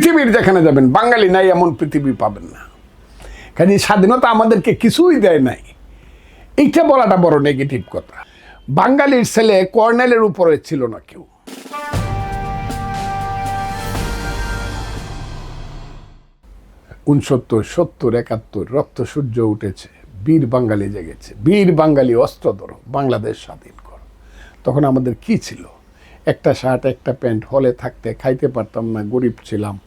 পৃথিবীর যেখানে যাবেন, বাঙালি নাই, এমন পৃথিবী পাবেন না। কাজে স্বাধীনতা আমাদেরকে কিছুই দেয় নাই। এইটা বলাটা বড় নেগেটিভ কথা। বাঙালির ছেলে কর্নেলের উপরে ছিল না কেউ। উনসত্তর, সত্তর, একাত্তর, রক্ত, সূর্য উঠেছে, বীর বাঙালি জেগেছে। বীর বাঙালি অস্ত্র ধরো বাংলাদেশ স্বাধীন করো। তখন আমাদের কি ছিল? একটা শার্ট, একটা প্যান্ট, হলে থাকতে খাইতে পারতাম না, গরিব ছিলাম।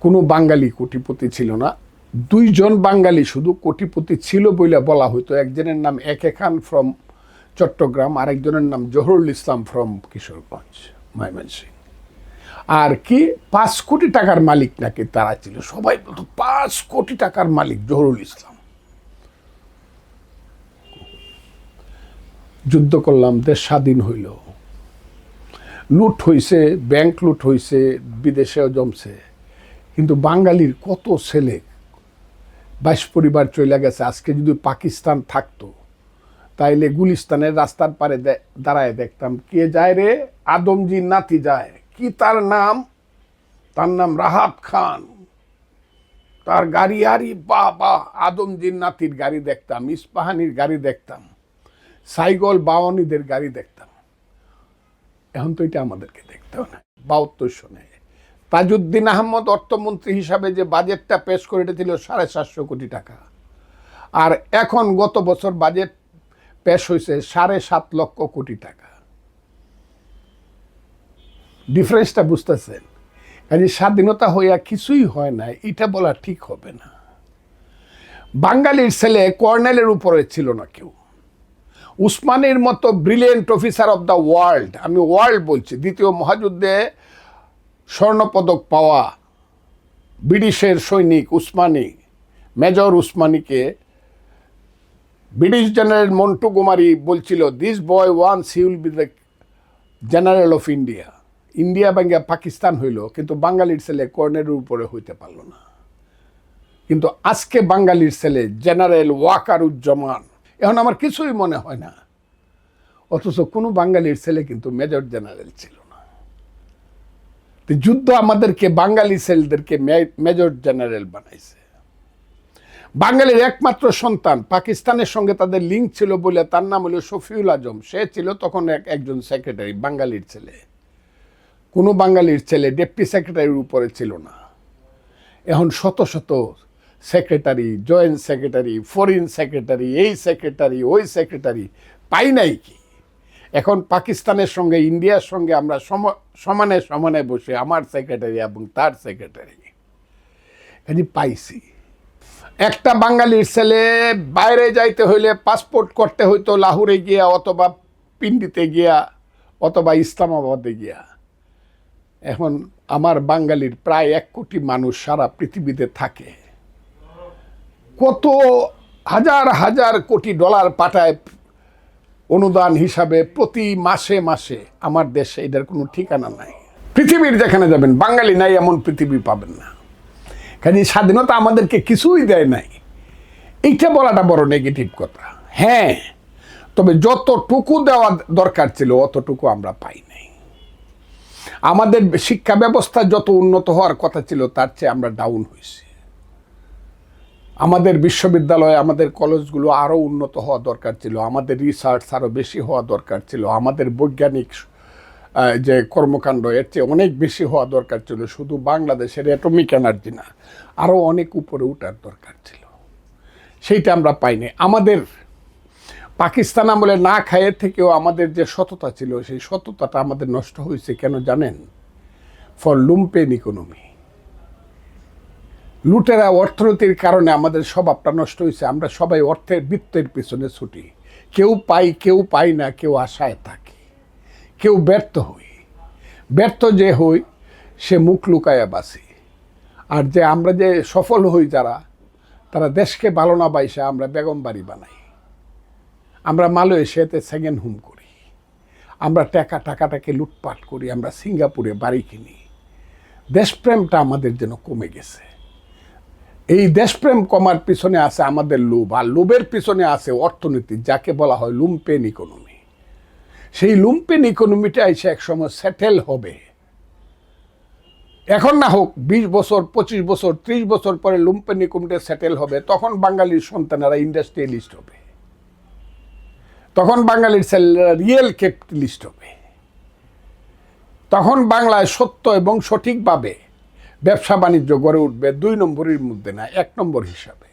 কোনো বাঙালি কোটিপতি ছিল না। দুইজন বাঙালি শুধু কোটিপতি ছিল বলে বলা হতো একজনের নাম একে খান ফ্রম চট্টগ্রাম, আরেকজনের নাম জহরুল ইসলাম ফ্রম কিশোরগঞ্জ ময়মনসিং আর কি, পাঁচ কোটি টাকার মালিক নাকি তারা ছিল। সবাই বলতো, পাঁচ কোটি টাকার মালিক জহরুল ইসলাম। যুদ্ধ করলাম, দেশ স্বাধীন হইল। লুট হইছে ব্যাংক লুট হইছে, বিদেশেও জমছে। কিন্তু বাঙালির কত ছেলে বাইশ পরিবার চলে গেছে, আজকে যদি পাকিস্তান থাকতো, তাইলে গুলিস্তানের রাস্তার পারে দাঁড়ায় দেখতাম, কে যায় রে? আদমজি নাতি যায়। কি তার নাম? তার নাম রাহাত খান। তার গাড়ি, আরি বা বা আদমজির নাতির গাড়ি দেখতাম, ইস্পাহানির গাড়ি দেখতাম, সাইগল বাওয়ানিদের গাড়ি দেখতাম। এখন তো এটা আমাদেরকে দেখতে হবে বাহাত্তর সনে তাজউদ্দিন আহমদ অর্থমন্ত্রী হিসাবে যে বাজেটটা পেশ করে ছিল সাড়ে সাতশো কোটি টাকা। আর এখন গত বছর বাজেট পেশ হয়েছে সাড়ে সাত লক্ষ কোটি টাকা। ডিফারেন্সটা বুঝতেছেন? কাজে স্বাধীনতা হইয়া কিছুই হয় না এটা বলা ঠিক হবে না। বাঙালির ছেলে কর্নেলের উপরে ছিল না কেউ। উসমানের মতো brilliant officer of the world আমি ওয়ার্ল্ড বলছি, দ্বিতীয় মহাযুদ্ধে স্বর্ণপদক পাওয়া ব্রিটিশের সৈনিক উসমানী মেজর উসমানিকে ব্রিটিশ জেনারেল মন্টু কুমারী বলছিল this boy once he will be the general of India India ব্যাঙ্গে Pakistan হইল, কিন্তু বাঙালির ছেলে কর্নেলের উপরে হইতে পারল না। কিন্তু আজকে বাঙালির ছেলে জেনারেল ওয়াকারুজ্জামান এখন আমার কিছুই মনে হয় না। অথচ কোনো বাঙালির ছেলে কিন্তু মেজর জেনারেল ছিল না। যুদ্ধ আমাদেরকে, বাঙালি ছেলেদেরকে মেজর জেনারেল বানাইছে। বাঙালির একমাত্র সন্তান, পাকিস্তানের সঙ্গে তাদের লিঙ্ক ছিল বলে তার নাম হলো শফিউল আজম। সে ছিল তখন এক একজন সেক্রেটারি, বাঙালির ছেলে। কোনো বাঙালির ছেলে ডেপুটি সেক্রেটারির উপরে ছিল না। এখন শত শত secretary joint secretary foreign secretary এই সেক্রেটারি ওই সেক্রেটারি পাই নাই কি? এখন পাকিস্তানের সঙ্গে, ইন্ডিয়ার সঙ্গে আমরা সম- সমানে সমানে বসে, আমার সেক্রেটারি এবং তার সেক্রেটারি কাজে পাইছি। একটা বাঙালির ছেলে বাইরে যাইতে হইলে পাসপোর্ট করতে হইতো লাহোরে গিয়া অথবা পিন্ডিতে গিয়া অথবা ইসলামাবাদে গিয়া। এখন আমার বাঙালির প্রায় এক কোটি মানুষ সারা পৃথিবীতে থাকে। কত হাজার হাজার কোটি ডলার পাঠায় অনুদান হিসাবে প্রতি মাসে মাসে আমার দেশে এটার কোনো ঠিকানা নাই। পৃথিবীর যেখানে যাবেন, বাঙালি নাই, এমন পৃথিবী পাবেন না। কাজে স্বাধীনতা আমাদেরকে কিছুই দেয় নাই। এইটা বলাটা বড় নেগেটিভ কথা। হ্যাঁ তবে যতটুকু দেওয়া দরকার ছিল, অতটুকু আমরা পাই নাই। আমাদের শিক্ষা ব্যবস্থা যত উন্নত হওয়ার কথা ছিল, তার চেয়ে আমরা ডাউন হয়েছি। আমাদের বিশ্ববিদ্যালয়ে আমাদের কলেজগুলো আরও উন্নত হওয়া দরকার ছিল, আমাদের রিসার্চ আরও বেশি হওয়া দরকার ছিল, আমাদের বৈজ্ঞানিক যে কর্মকাণ্ড এর চেয়ে অনেক বেশি হওয়া দরকার ছিল, শুধু বাংলাদেশের অ্যাটমিক এনার্জি না আরও অনেক উপরে উঠার দরকার ছিল। সেইটা আমরা পাইনি। আমাদের পাকিস্তান আমলে না খায়ের থেকেও আমাদের যে সততা ছিল, সেই সততাটা আমাদের নষ্ট হয়েছে কেন জানেন? ফর লুম্পেন ইকোনমি লুটেরা অর্থনীতির কারণে আমাদের স্বভাবটা নষ্ট হয়েছে। আমরা সবাই অর্থের বৃত্তের পিছনে ছুটি। কেউ পাই কেউ পাই না, কেউ আশায় থাকি। কেউ ব্যর্থ হই। ব্যর্থ যে হই, সে মুখ লুকায়া বাসি আর যে আমরা যে সফল হই যারা, তারা দেশকে ভালো না বাইসে আমরা বেগম বাড়ি বানাই। আমরা মালয়েশিয়াতে সেকেন্ড হোম করি। আমরা টাকা, টাকাটাকে লুটপাট করি, আমরা সিঙ্গাপুরে বাড়ি কিনি। দেশপ্রেমটা আমাদের যেন কমে গেছে। এই দেশপ্রেম কমার পিছনে আছে আমাদের লোভ, আর লোভের পিছনে আছে অর্থনীতি, যাকে বলা হয় লুম্পেন ইকোনমি। সেই লুম্পেন ইকোনমিটা এসে একসময় সেটেল হবে। এখন না হোক, বিশ বছর, পঁচিশ বছর, ত্রিশ বছর পরে লুম্পেন কুমটে সেটেল হবে, তখন বাঙালির সন্তানেরা ইন্ডাস্ট্রিয়ালিস্ট হবে। তখন বাঙালির ছেলেরা রিয়েল ক্যাপিটালিস্ট হবে। তখন বাংলায় সত্য এবং সঠিকভাবে ব্যবসা বাণিজ্য গড়ে উঠবে দুই নম্বরের মধ্যে না এক নম্বর হিসাবে।